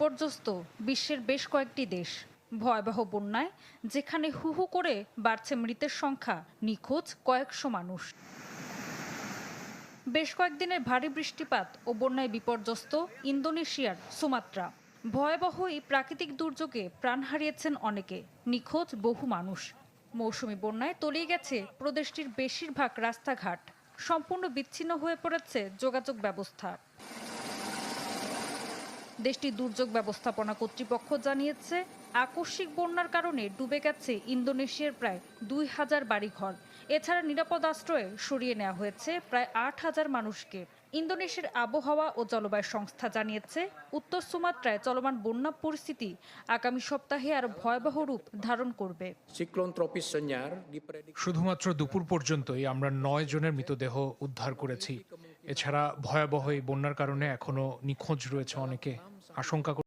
বিপর্যস্ত বিশ্বের বেশ কয়েকটি দেশ। ভয়াবহ বন্যায়, যেখানে হু হু করে বাড়ছে মৃতের সংখ্যা, নিখোঁজ কয়েকশো মানুষ। বেশ কয়েকদিনের ভারী বৃষ্টিপাত ও বন্যায় বিপর্যস্ত ইন্দোনেশিয়ার সুমাত্রা। ভয়াবহ এই প্রাকৃতিক দুর্যোগে প্রাণ হারিয়েছেন অনেকে, নিখোঁজ বহু মানুষ। মৌসুমি বন্যায় তলিয়ে গেছে প্রদেশটির বেশিরভাগ রাস্তাঘাট। সম্পূর্ণ বিচ্ছিন্ন হয়ে পড়েছে যোগাযোগ ব্যবস্থা। দেশটির দুর্যোগ ব্যবস্থাপনা কর্তৃপক্ষ জানিয়েছে আকস্মিক বন্যার কারণে ডুবে গেছে ইন্দোনেশিয়ার প্রায় দুই হাজার বাড়িঘর। এছাড়া নিরাপদ আশ্রয়ে সরিয়ে নেওয়া হয়েছে প্রায় আট হাজার মানুষকে। ইন্দোনেশিয়ার আবহাওয়া ও জলবায়ু সংস্থা জানিয়েছে উত্তর সুমাত্রায় চলমান বন্যা পরিস্থিতি আগামী সপ্তাহে আরও ভয়াবহ রূপ ধারণ করবে। শুধুমাত্র দুপুর পর্যন্তই আমরা নয় জনের মৃতদেহ উদ্ধার করেছি। এছাড়া ভয়াবহ এই বন্যার কারণে এখনও নিখোঁজ রয়েছে অনেকে। আশঙ্কা